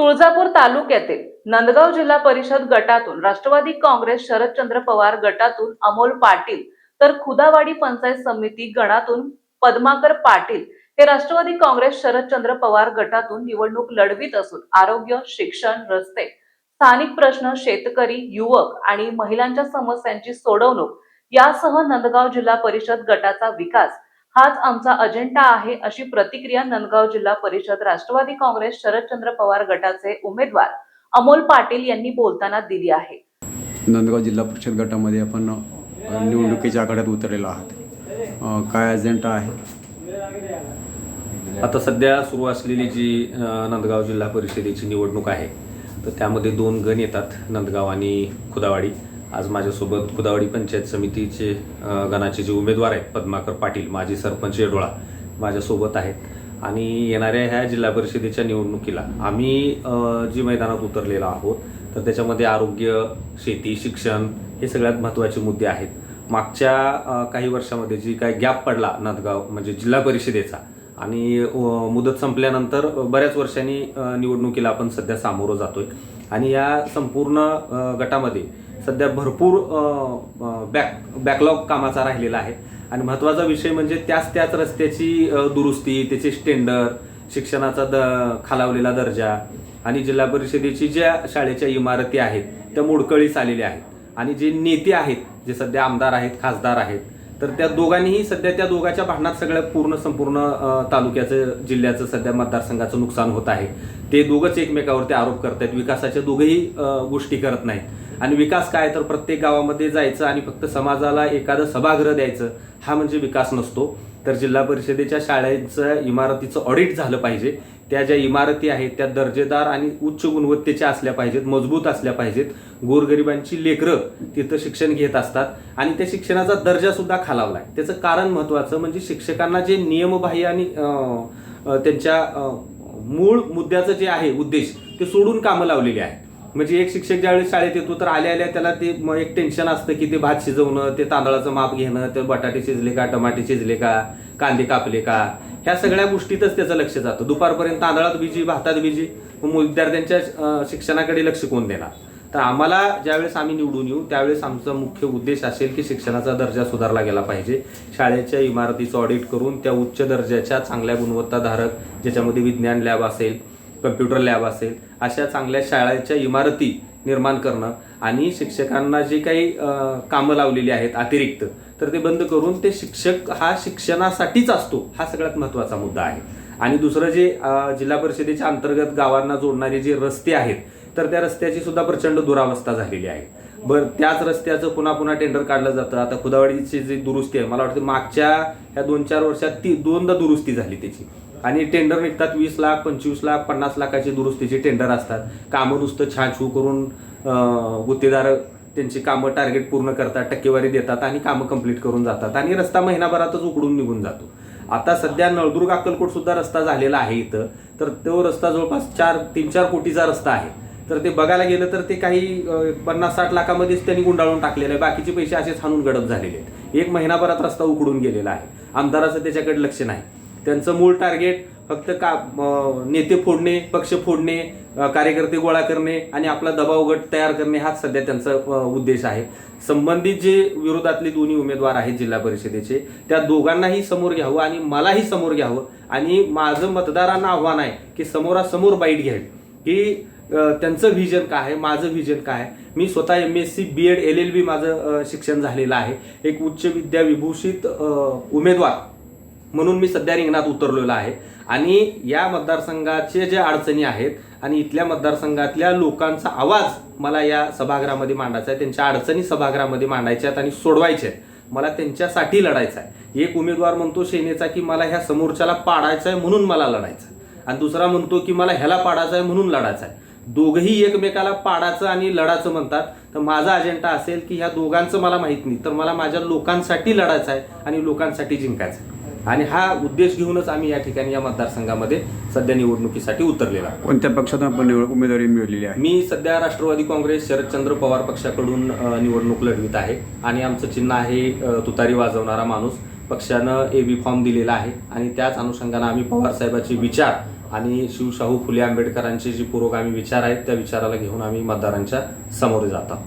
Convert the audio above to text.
तुळजापूर तालुक्यातील नंदगाव जिल्हा परिषद गटातून राष्ट्रवादी काँग्रेस शरदचंद्र पवार गटातून अमोल पाटील तर खुदावाडी पंचायत समिती गणातून पद्माकर पाटील हे राष्ट्रवादी काँग्रेस शरदचंद्र पवार गटातून निवडणूक लढवीत असून आरोग्य शिक्षण रस्ते स्थानिक प्रश्न शेतकरी युवक आणि महिलांच्या समस्यांची सोडवणूक यासह नंदगाव जिल्हा परिषद गटाचा विकास हाच आमचा अजेंडा आहे अशी प्रतिक्रिया नंदगाव जिल्हा परिषद राष्ट्रवादी काँग्रेस शरदचंद्र पवार गटाचे उमेदवार अमोल पाटील यांनी बोलताना दिली आहे. नंदगाव जिल्हा परिषद गटामध्ये आपण निवडणुकीच्या आखाड्यात उतरलेलो आहात. काय अजेंडा आहे? आता सध्या सुरू असलेली जी नंदगाव जिल्हा परिषदेची निवडणूक आहे तर त्यामध्ये दोन गण येतात नंदगाव आणि खुदावाडी. आज माझ्यासोबत खुदावडी पंचायत समितीचे गणाचे जे उमेदवार आहेत पद्माकर पाटील माजी सरपंच येडोळा माझ्यासोबत आहेत. आणि येणाऱ्या ह्या जिल्हा परिषदेच्या निवडणुकीला आम्ही जी मैदानात उतरलेलो आहोत तर त्याच्यामध्ये आरोग्य शेती शिक्षण हे सगळ्यात महत्त्वाचे मुद्दे आहेत. मागच्या काही वर्षामध्ये जी काय गॅप पडला नांदगाव म्हणजे जिल्हा परिषदेचा आणि मुदत संपल्यानंतर बऱ्याच वर्षांनी निवडणुकीला आपण सध्या सामोरं जातोय. आणि या संपूर्ण गटामध्ये सध्या भरपूर बॅक बॅकलॉग कामाचा राहिलेला आहे. आणि महत्त्वाचा विषय म्हणजे त्याच त्याच रस्त्याची दुरुस्ती त्याचे स्टेंडर शिक्षणाचा द खालावलेला दर्जा आणि जिल्हा परिषदेची ज्या शाळेच्या इमारती आहेत त्या मोडकळीस आलेल्या आहेत. आणि जे नेते आहेत जे सध्या आमदार आहेत खासदार आहेत तर त्या दोघांनीही सध्या त्या दोघांच्या भांडणात सगळ्या पूर्ण संपूर्ण तालुक्याचं जिल्ह्याचं सध्या मतदारसंघाचं नुकसान होत आहे. ते दोघंच एकमेकावरती आरोप करत आहेत विकासाच्या दोघंही गोष्टी करत नाहीत. आणि विकास काय तर प्रत्येक गावामध्ये जायचं आणि फक्त समाजाला एखादं सभागृह द्यायचं हा म्हणजे विकास नसतो. तर जिल्हा परिषदेच्या शाळेचं इमारतीचं ऑडिट झालं पाहिजे. त्या ज्या इमारती आहेत त्या दर्जेदार आणि उच्च गुणवत्तेच्या असल्या पाहिजेत मजबूत असल्या पाहिजेत. गोरगरिबांची लेकरं तिथं शिक्षण घेत असतात आणि त्या शिक्षणाचा दर्जासुद्धा खालावला आहे त्याचं कारण महत्त्वाचं म्हणजे शिक्षकांना जे नियमबाह्य आणि त्यांच्या मूळ मुद्द्याचं जे आहे उद्देश ते सोडून कामं लावलेली आहे म्हणजे एक शिक्षक ज्यावेळेस शाळेत येतो तर आल्या आल्या त्याला ते मग एक टेन्शन असतं की ते भात शिजवणं ते तांदळाचं माप घेणं ते बटाटे शिजले का टमाटे शिजले का कांदे कापले का ह्या सगळ्या गोष्टीतच त्याचं लक्ष जातं. दुपारपर्यंत तांदळात बिजी भातात बिजी मग विद्यार्थ्यांच्या शिक्षणाकडे लक्ष कोण देणार? तर आम्हाला ज्यावेळेस आम्ही निवडून येऊ त्यावेळेस आमचा मुख्य उद्देश असेल की शिक्षणाचा दर्जा सुधारला गेला पाहिजे. शाळेच्या इमारतीचं ऑडिट करून त्या उच्च दर्जाच्या चांगल्या गुणवत्ताधारक ज्याच्यामध्ये विज्ञान लॅब असेल कम्प्युटर लॅब असेल अशा चांगल्या शाळेच्या इमारती निर्माण करणं आणि शिक्षकांना जे काही कामं लावलेली आहेत अतिरिक्त तर ते बंद करून ते शिक्षक हा शिक्षणासाठीच असतो हा सगळ्यात महत्त्वाचा मुद्दा आहे. आणि दुसरं जे जिल्हा परिषदेच्या अंतर्गत गावांना जोडणारे जे रस्ते आहेत तर त्या रस्त्याची सुद्धा प्रचंड दुरावस्था झालेली आहे. बरं त्याच रस्त्याचं पुन्हा पुन्हा टेंडर काढलं जातं. आता खुदावाडीची जी दुरुस्ती आहे मला वाटतं मागच्या ह्या दोन चार वर्षात ती दोनदा दुरुस्ती झाली त्याची. आणि टेंडर निघतात वीस लाख पंचवीस लाख पन्नास लाखाची दुरुस्तीचे टेंडर असतात. कामं नुसतं छान छू करून गुत्तेदार त्यांची कामं टार्गेट पूर्ण करतात टक्केवारी देतात आणि कामं कंप्लीट करून जातात. आणि रस्ता महिनाभरातच उकडून निघून जातो. आता सध्या नळदुर्ग अक्कलकोट सुद्धा रस्ता झालेला आहे इथं. तर तो रस्ता जवळपास चार तीन चार कोटीचा रस्ता आहे. तर ते बघायला गेलं तर ते काही पन्नास साठ लाखामध्येच त्यांनी गुंडाळून टाकलेलं आहे. बाकीचे पैसे असेच हाणून गडप झालेले आहेत. एक महिनाभरात रस्ता उकडून गेलेला आहे. आमदाराचं त्याच्याकडे लक्ष नाही. त्यांचं मूळ टार्गेट फक्त का नेते फोडणे पक्ष फोडणे कार्यकर्ते गोळा करणे आणि आपला दबाव गट तयार करणे हाच सध्या त्यांचा उद्देश आहे. संबंधित जे विरोधातले दोन्ही उमेदवार आहेत जिल्हा परिषदेचे त्या दोघांनाही समोर घ्यावं आणि मलाही समोर घ्यावं आणि माझं मतदारांना आव्हान आहे की समोरासमोर बाईट घ्यावी. की त्यांचं व्हिजन काय आहे माझं व्हिजन काय आहे? मी स्वतः M S C B Ed L L B माझं शिक्षण झालेलं आहे. एक उच्च विद्या विभूषित उमेदवार म्हणून मी सध्या रिंगणात उतरलेलो आहे. आणि या मतदारसंघाचे जे अडचणी आहेत आणि इथल्या मतदारसंघातल्या लोकांचा आवाज मला या सभागृहामध्ये मांडायचा आहे. त्यांच्या अडचणी सभागृहामध्ये मांडायच्या आहेत आणि सोडवायच्या आहेत. मला त्यांच्यासाठी लढायचं आहे. एक उमेदवार म्हणतो सेनेचा की मला ह्या समोरच्याला पाडायचं आहे म्हणून मला लढायचं आहे. आणि दुसरा म्हणतो की मला ह्याला पाडायचं आहे म्हणून लढायचं आहे. दोघंही एकमेकाला पाडायचं आणि लढायचं म्हणतात. तर माझा अजेंडा असेल की ह्या दोघांचं मला माहीत नाही. तर मला माझ्या लोकांसाठी लढायचं आहे आणि लोकांसाठी जिंकायचं आहे. आणि हा उद्देश घेऊनच आम्ही या ठिकाणी या मतदारसंघामध्ये सध्या निवडणुकीसाठी उतरलेला आहोत. कोणत्या पक्षातून आपण निवड उमेदवारी मिळवलेली आहे? मी सध्या राष्ट्रवादी काँग्रेस शरदचंद्र पवार पक्षाकडून अ, निवडणूक लढवित आहे. आणि आमचं चिन्ह आहे अ, तुतारी वाजवणारा माणूस. पक्षानं ए बी फॉर्म दिलेला आहे. आणि त्याच अनुषंगानं आम्ही पवार साहेबांचे विचार आणि शिवशाहू फुले आंबेडकरांचे जे पुरोगामी विचार आहेत त्या विचाराला घेऊन आम्ही मतदारांच्या समोर जात आहोत.